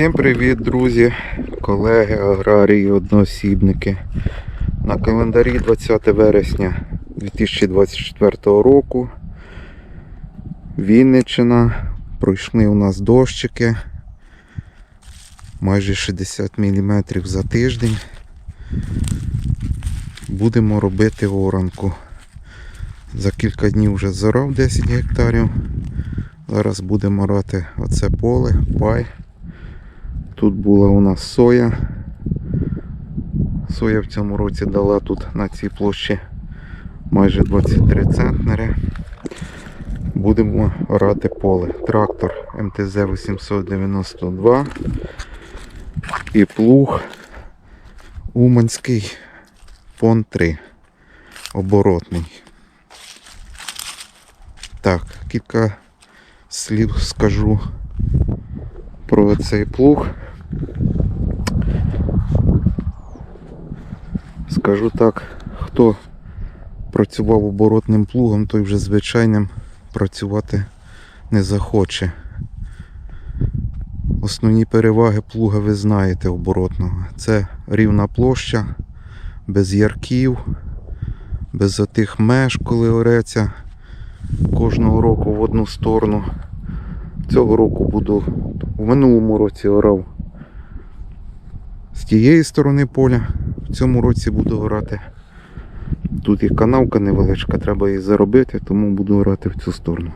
Всім привіт, друзі, колеги, аграрії, одноосібники. На календарі 20 вересня 2024 року. Вінниччина. Пройшли у нас дощики. Майже 60 мм за тиждень. Будемо робити оранку. За кілька днів вже зорав 10 гектарів. Зараз будемо рати оце поле, пай. Тут була у нас соя. Соя в цьому році дала тут на цій площі майже 23 центнери. Будемо орати поле. Трактор МТЗ 892 і плуг Уманський Пон 3 оборотний. Так, кілька слів скажу про цей плуг. Скажу так, хто працював оборотним плугом, той вже звичайним працювати не захоче. Основні переваги плуга ви знаєте оборотного. Це рівна площа, без ярків, без отих меж, коли ореться кожного року в одну сторону. Цього року буду в минулому році орав з тієї сторони поля. В цьому році буду орати. Тут і канавка невеличка, треба її заробити, тому буду орати в цю сторону.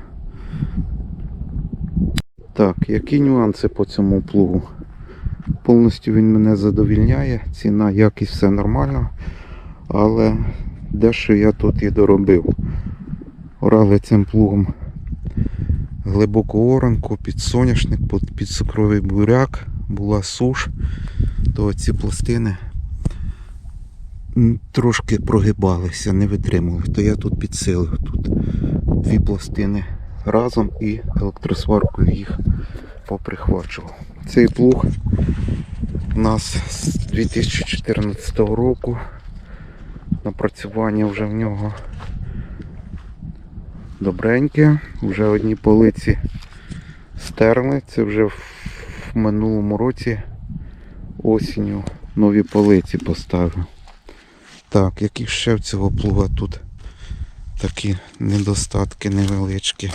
Так, які нюанси по цьому плугу? Повністю він мене задовільняє, ціна, якість все нормально, але дещо я тут і доробив. Орали цим плугом глибоку оранку, під соняшник, під, під цукровий буряк, була суш, то ці пластини трошки прогибалися, не витримували. То я тут підсилив тут дві пластини разом і електросваркою їх поприхвачував. Цей плуг у нас з 2014 року. Напрацювання вже в нього добреньке. Вже одні полиці стерли. Це вже в минулому році осінню нові полиці поставив. Так, які ще в цього плуга тут такі недостатки невеличкі.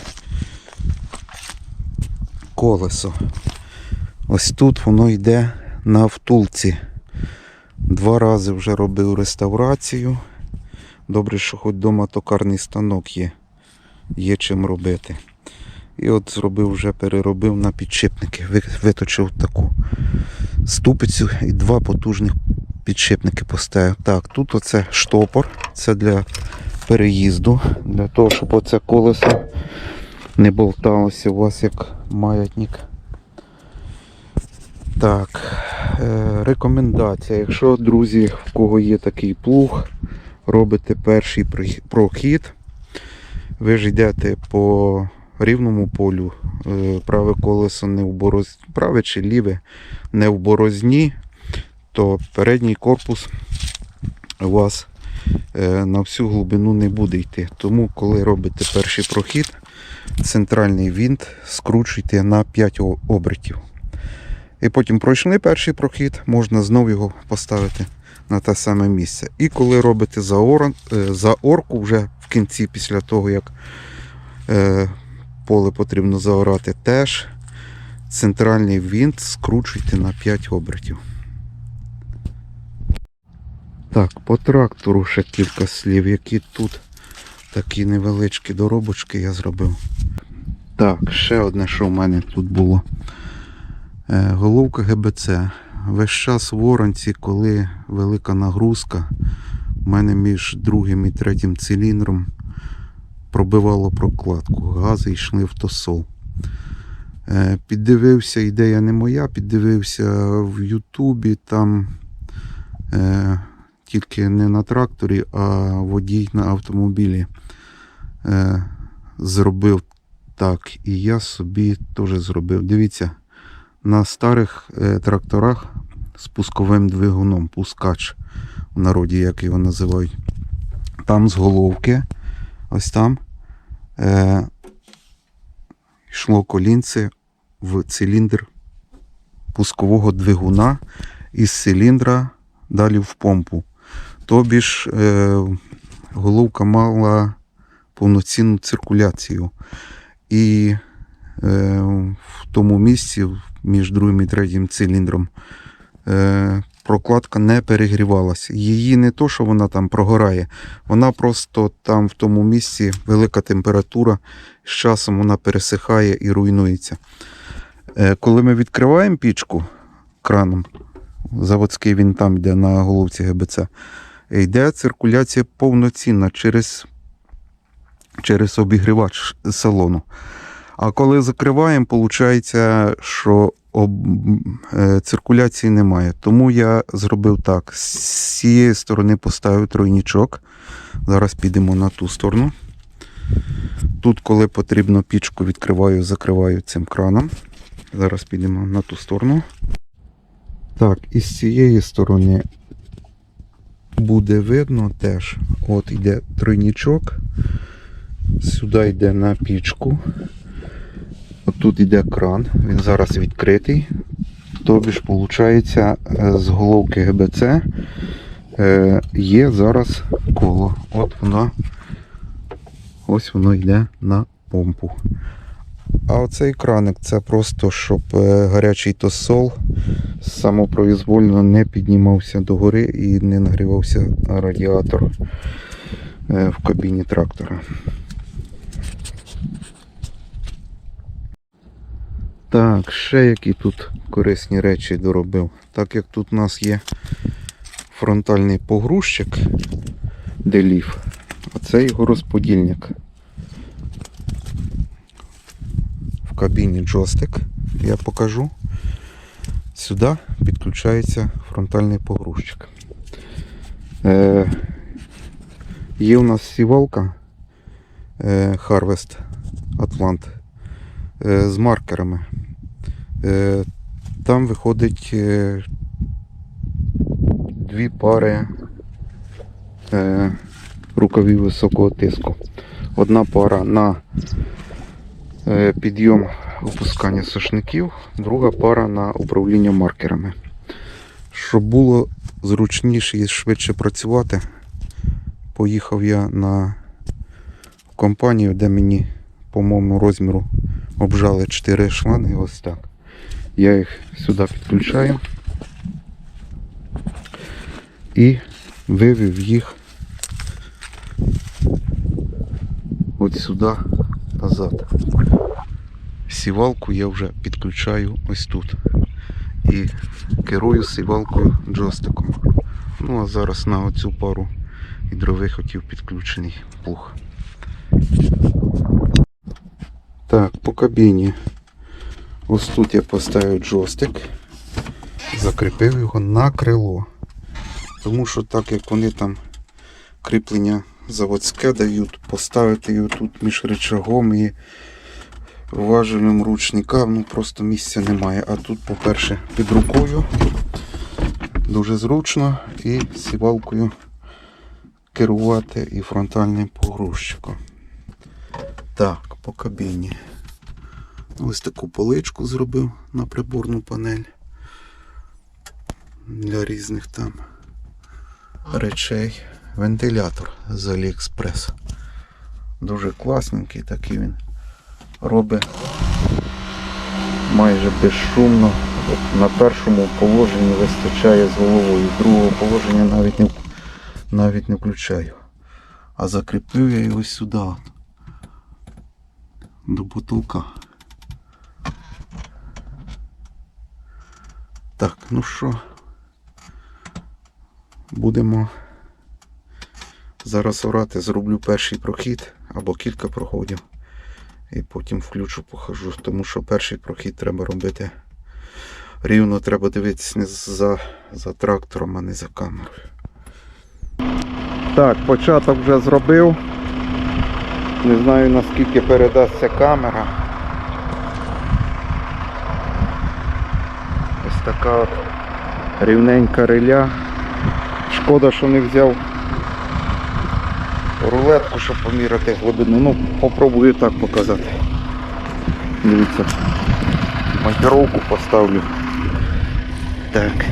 Колесо. Ось тут воно йде на втулці. Два рази вже робив реставрацію. Добре, що хоч вдома токарний станок є є чим робити. І от зробив вже переробив на підшипники. Виточив таку ступицю і два потужних підшипники поставив. Так, тут оце штопор, це для переїзду, для того, щоб оце колесо не болталося у вас як маятник. Так, е, рекомендація. Якщо, друзі, в кого є такий плуг, робите перший прохід, ви ж йдете по рівному полю, е, праве колесо не в борозні, праве чи ліве не в борозні, то передній корпус у вас е, на всю глибину не буде йти. Тому, коли робите перший прохід, центральний вінт скручуйте на 5 о- обертів. І потім пройшли перший прохід, можна знову його поставити на те саме місце. І коли робите заоран, е, заорку вже в кінці, після того, як поле потрібно заорати, теж центральний вінт скручуйте на 5 обертів. Так, по трактору ще кілька слів, які тут такі невеличкі доробочки я зробив. Так, ще одне, що в мене тут було. Е, Головка ГБЦ. Весь час в оранці, коли велика нагрузка, в мене між другим і третім циліндром пробивало прокладку. Гази йшли в тосол. Е, Піддивився, ідея не моя, піддивився в Ютубі, там е, тільки не на тракторі, а водій на автомобілі е, зробив так. І я собі теж зробив. Дивіться, на старих е, тракторах з пусковим двигуном, пускач в народі, як його називають. Там з головки, ось там е, йшло колінце в циліндр пускового двигуна із циліндра далі в помпу. Тобі ж е, головка мала повноцінну циркуляцію. І е, в тому місці між другим і третім циліндром е, прокладка не перегрівалася. Її не то, що вона там прогорає, вона просто там в тому місці велика температура, з часом вона пересихає і руйнується. Е, Коли ми відкриваємо пічку краном, заводський він там йде на головці ГБЦ, йде циркуляція повноцінна через, через обігрівач салону. А коли закриваємо, виходить, що об... е, циркуляції немає. Тому я зробив так. З цієї сторони поставив тройнічок. Зараз підемо на ту сторону. Тут, коли потрібно, пічку відкриваю, закриваю цим краном. Зараз підемо на ту сторону. Так, і з цієї сторони буде видно теж. От йде тройнічок. Сюди йде на пічку. Тут йде кран, він зараз відкритий. Тобі ж, виходить, з головки ГБЦ е, є зараз коло. От воно, ось воно йде на помпу. А оцей краник це просто, щоб е, гарячий тосол самопроізвольно не піднімався догори і не нагрівався радіатор е, в кабіні трактора. Так, ще які тут корисні речі доробив. Так як тут у нас є фронтальний погрузчик делів, а це його розподільник. В кабіні джойстик, я покажу. Сюди підключається фронтальний погрузчик. Е, є у нас сівалка е, Harvest Atlant е, з маркерами. Е, Там виходить е, дві пари е, рукавів високого тиску. Одна пара на підйом опускання сошників, друга пара на управління маркерами. Щоб було зручніше і швидше працювати, поїхав я на компанію, де мені по моєму розміру обжали 4 шланги ось так. Я їх сюди підключаю і вивів їх от сюди назад. Сівалку я вже підключаю ось тут. І керую сівалкою джойстиком. Ну а зараз на оцю пару гідрових хотів підключений плуг. Так, по кабіні. Ось тут я поставив джойстик, закріпив його на крило. Тому що так як вони там кріплення заводське дають, поставити його тут між рычагом і важелем ручника, ну просто місця немає. А тут, по-перше, під рукою дуже зручно і сівалкою керувати і фронтальним погрузчиком. Так, по кабіні. Ось таку поличку зробив на приборну панель для різних там речей. Вентилятор з Aliexpress. Дуже класненький, такий він робить майже безшумно. На першому положенні вистачає з головою, другого положення навіть не, навіть не включаю. А закріпив я його сюди. До потолка. Так, ну що, будемо зараз орати, зроблю перший прохід або кілька проходів. І потім включу, покажу, тому що перший прохід треба робити рівно, треба дивитися не за, за трактором, а не за камерою. Так, початок вже зробив. Не знаю наскільки передасться камера. Така от рівненька риля. Шкода, що не взяв рулетку, щоб поміряти глибину. Ну, попробую так показати. Дивіться. Монтировку поставлю. Так.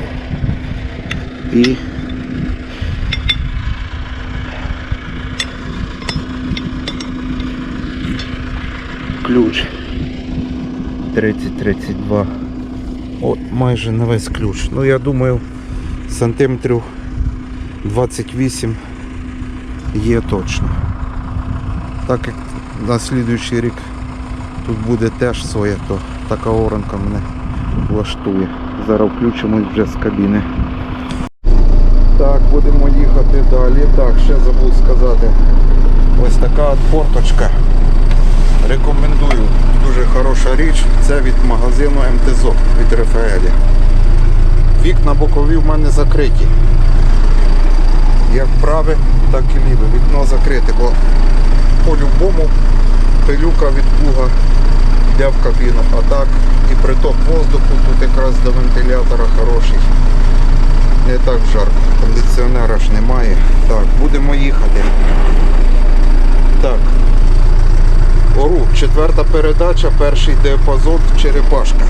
І. Ключ. 30-32. От майже на весь ключ. Ну я думаю, сантиметрів 28 є точно. Так як на слідуючий рік тут буде теж соя, то така оранка мене влаштує. Зараз включимось вже з кабіни. Так, будемо їхати далі. Так, ще забув сказати. Ось така от форточка. Рекомендую. Дуже хороша річ. Це від магазину МТЗО від Рафаелі. Вікна бокові в мене закриті. Як праве, так і ліве. Вікно закрите, бо по-любому пилюка від плуга йде в кабіну. А так і приток воздуху тут якраз до вентилятора хороший. Не так жарко. Кондиціонера ж немає. Так, будемо їхати. Так. Ору, четверта передача, перший диапазон, черепашка.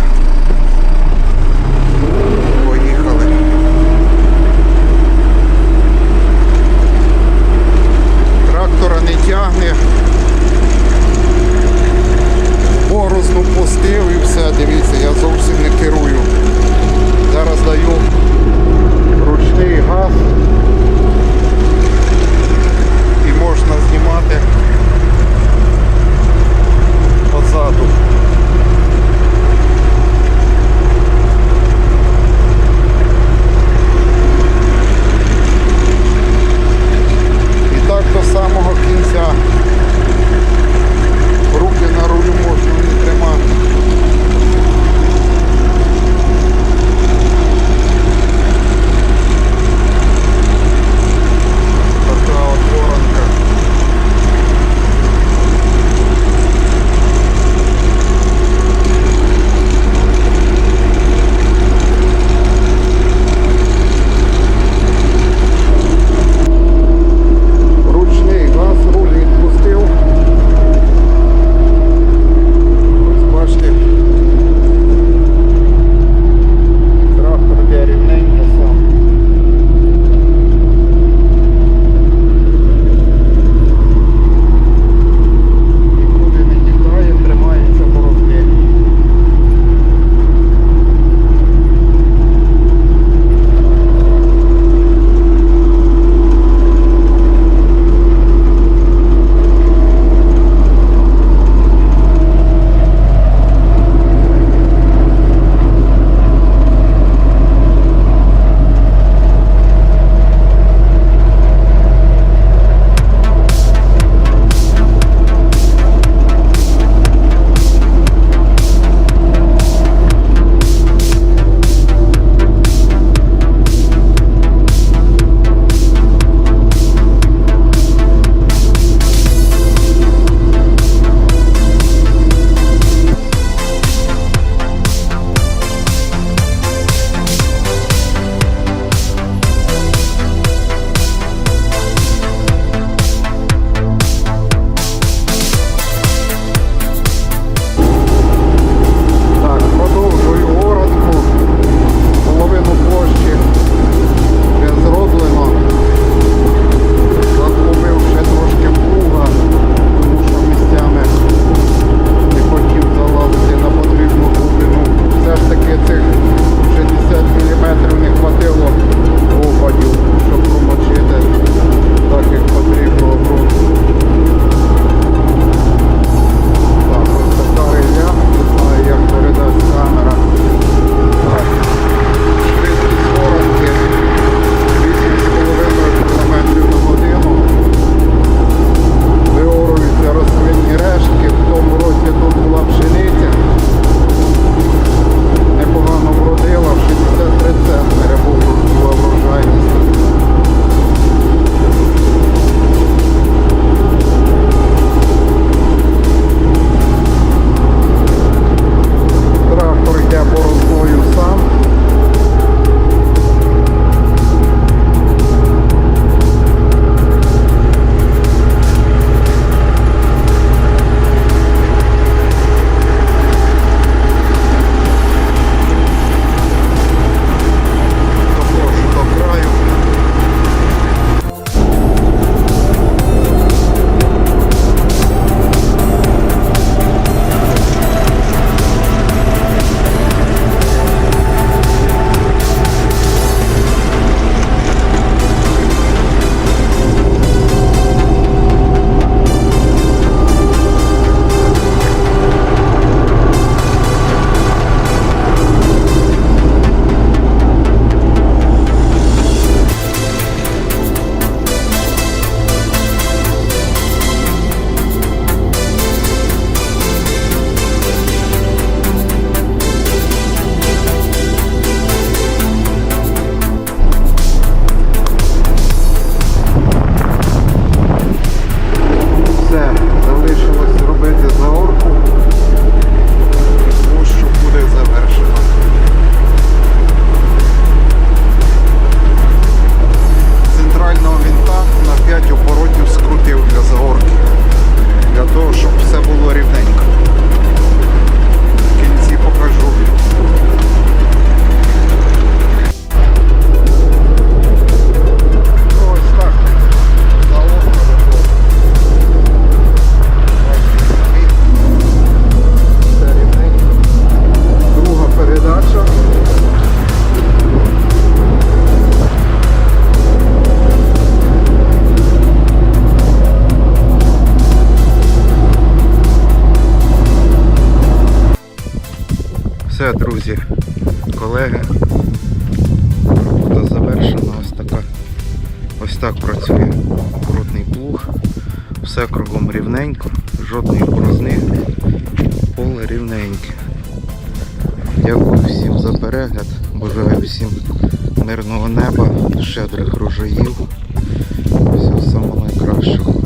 Все, друзі, колеги. Робота завершена. Ось така. Ось так працює крутний плуг. Все кругом рівненько, жодної борозни, поле рівненьке. Дякую всім за перегляд. Бажаю всім мирного неба, щедрих врожаїв. Всього самого найкращого.